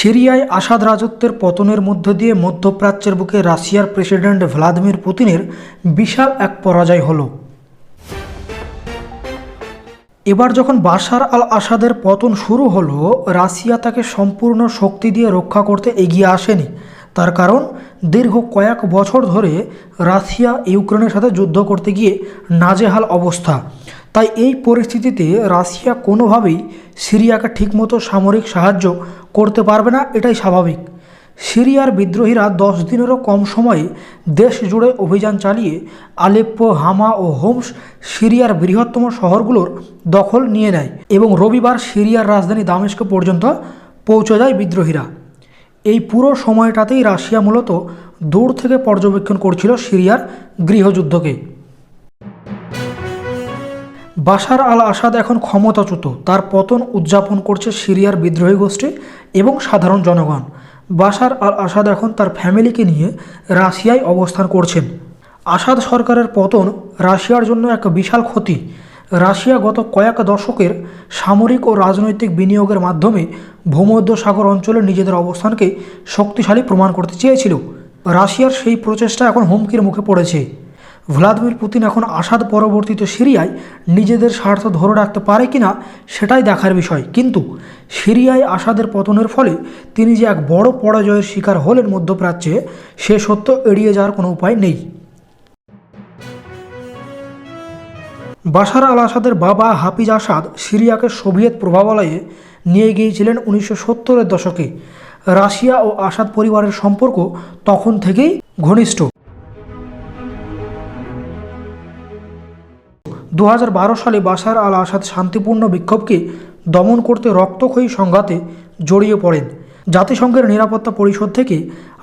সিরিয়ায় আসাদ রাজত্বের পতনের মধ্য দিয়ে মধ্যপ্রাচ্যের বুকে রাশিয়ার প্রেসিডেন্ট ভ্লাদিমির পুতিনের বিশাল এক পরাজয় হলো। এবার যখন বাশার আল আসাদের পতন শুরু হলো, রাশিয়া তাকে সম্পূর্ণ শক্তি দিয়ে রক্ষা করতে এগিয়ে আসেনি। তার কারণ, দীর্ঘ কয়েক বছর ধরে রাশিয়া ইউক্রেনের সাথে যুদ্ধ করতে গিয়ে নাজেহাল অবস্থা। তাই এই পরিস্থিতিতে রাশিয়া কোনোভাবেই সিরিয়াকে ঠিকমতো সামরিক সাহায্য করতে পারবে না, এটাই স্বাভাবিক। সিরিয়ার বিদ্রোহীরা দশ দিনেরও কম সময়ে দেশ জুড়ে অভিযান চালিয়ে আলেপ্পো, হামা ও হোমস সিরিয়ার বৃহত্তম শহরগুলোর দখল নিয়ে নেয় এবং রবিবার সিরিয়ার রাজধানী দামেস্ক পর্যন্ত পৌঁছে যায় বিদ্রোহীরা। এই পুরো সময়টাতেই রাশিয়া মূলত দূর থেকে পর্যবেক্ষণ করছিল সিরিয়ার গৃহযুদ্ধকে। বাশার আল আসাদ এখন ক্ষমতাচ্যুত। তার পতন উদযাপন করছে সিরিয়ার বিদ্রোহী গোষ্ঠী এবং সাধারণ জনগণ। বাশার আল আসাদ এখন তার ফ্যামিলিকে নিয়ে রাশিয়ায় অবস্থান করছেন। আসাদ সরকারের পতন রাশিয়ার জন্য এক বিশাল ক্ষতি। রাশিয়া গত কয়েক দশকের সামরিক ও রাজনৈতিক বিনিয়োগের মাধ্যমে ভূমধ্যসাগর অঞ্চলে নিজেদের অবস্থানকে শক্তিশালী প্রমাণ করতে চেয়েছিল। রাশিয়ার সেই প্রচেষ্টা এখন হুমকির মুখে পড়েছে। ভ্লাদিমির পুতিন এখন আসাদ পরবর্তীতে সিরিয়ায় নিজেদের স্বার্থ ধরে রাখতে পারে কিনা সেটাই দেখার বিষয়। কিন্তু সিরিয়ায় আসাদের পতনের ফলে তিনি যে এক বড় পরাজয়ের শিকার হলেন মধ্যপ্রাচ্যে, সে সত্য এড়িয়ে যাওয়ার কোনো উপায় নেই। বাশার আল আসাদের বাবা হাফিজ আসাদ সিরিয়াকে সোভিয়েত প্রভাবালয়ে নিয়ে গিয়েছিলেন উনিশশো সত্তরের দশকে। রাশিয়া ও আসাদ পরিবারের সম্পর্ক তখন থেকেই ঘনিষ্ঠ। দু হাজার বারো সালে বাশার আল আসাদ শান্তিপূর্ণ বিক্ষোভকে দমন করতে রক্তক্ষয়ী সংঘাতে জড়িয়ে পড়েন। জাতিসংঘের নিরাপত্তা পরিষদ থেকে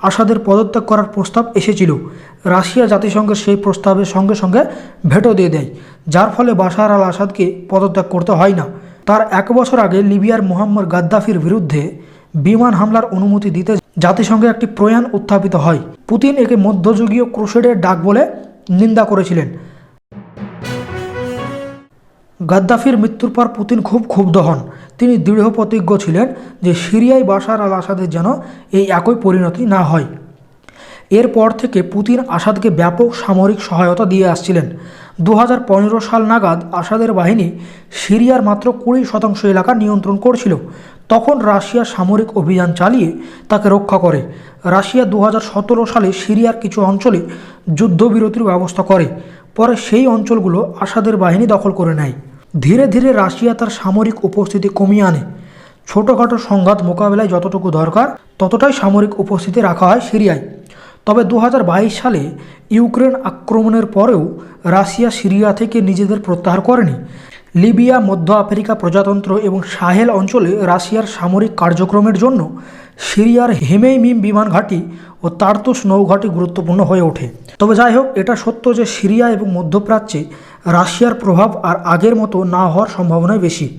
আসাদের পদত্যাগ করার প্রস্তাব এসেছিল। রাশিয়া জাতিসংঘের সেই প্রস্তাবের সঙ্গে সঙ্গে ভেটো দিয়ে দেয়, যার ফলে বাশার আল আসাদকে পদত্যাগ করতে হয় না। তার এক বছর আগে লিবিয়ার মোহাম্মদ গাদ্দাফির বিরুদ্ধে বিমান হামলার অনুমতি দিতে জাতিসংঘে একটি প্রয়াণ উত্থাপিত হয়। পুতিন একে মধ্যযুগীয় ক্রুসেডের ডাক বলে নিন্দা করেছিলেন। গাদ্দাফির মৃত্যুর পর পুতিন খুব ক্ষুব্ধ হন। তিনি দৃঢ় প্রতিজ্ঞ ছিলেন যে সিরিয়ায় বাশার আল আসাদের যেন এই একই পরিণতি না হয়। এরপর থেকে পুতিন আসাদকে ব্যাপক সামরিক সহায়তা দিয়ে আসছিলেন। দু হাজার পনেরো সাল নাগাদ আসাদের বাহিনী সিরিয়ার মাত্র কুড়ি শতাংশ এলাকা নিয়ন্ত্রণ করছিল। তখন রাশিয়া সামরিক অভিযান চালিয়ে তাকে রক্ষা করে। রাশিয়া দু হাজার সতেরো সালে সিরিয়ার কিছু অঞ্চলে যুদ্ধবিরতির ব্যবস্থা করে। পরে সেই অঞ্চলগুলো আসাদের বাহিনী দখল করে নেয়। ধীরে ধীরে রাশিয়া তার সামরিক উপস্থিতি কমিয়ে আনে। ছোটোখাটো সংঘাত মোকাবেলায় যতটুকু দরকার, ততটাই সামরিক উপস্থিতি রাখা হয় সিরিয়ায়। তবে দু হাজার বাইশ সালে ইউক্রেন আক্রমণের পরেও রাশিয়া সিরিয়া থেকে নিজেদের প্রত্যাহার করেনি। লিবিয়া, মধ্য আফ্রিকা প্রজাতন্ত্র এবং সাহেল অঞ্চলে রাশিয়ার সামরিক কার্যক্রমের জন্য সিরিয়ার হেমেইমিম বিমান ঘাঁটি ও তার্তুস নৌঘাঁটি গুরুত্বপূর্ণ হয়ে ওঠে। তবে যাই হোক এটা সত্য যে সিরিয়া এবং মধ্যপ্রাচ্যে রাশিয়ার প্রভাব আর আগের মতো না হওয়ার সম্ভাবনাই বেশি।